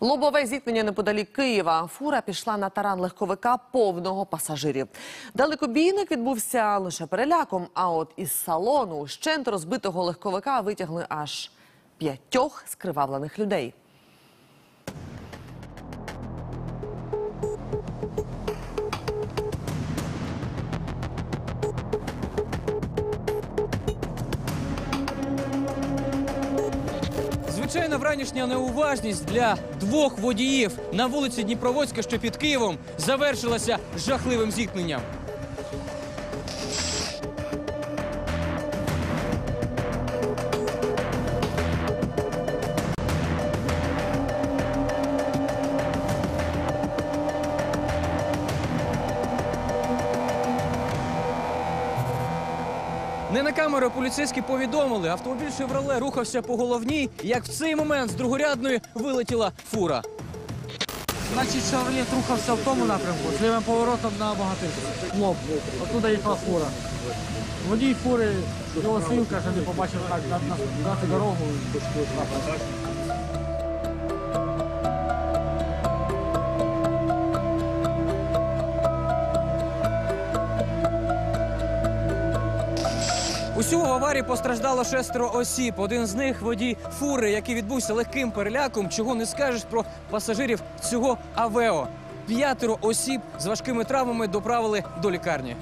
Лобове зіткнення неподалік Києва. Фура пішла на таран легковика повного пасажирів. Далекобійник відбувся лише переляком. А от із салону щент розбитого легковика витягли аж п'ятьох скривавлених людей. Звичайна вранішня неуважність для двох водіїв на вулиці Дніпроводська, що під Києвом, завершилася жахливим зіткненням. Не на камеру поліцейські повідомили, автомобіль «Шевроле» рухався по головній, як в цей момент з другорядної вилетіла фура. Значить, Шевролет рухався в тому напрямку, з лівим поворотом на багатирку. Лоб. Оттуда їхала фура. Водій фури, його син, каже, не побачив так, дати дорогу. Усього в аварії постраждало шестеро осіб. Один з них водій фури, який відбувся легким переляком, чого не скажеш про пасажирів цього Авео. П'ятеро осіб з важкими травмами доправили до лікарні.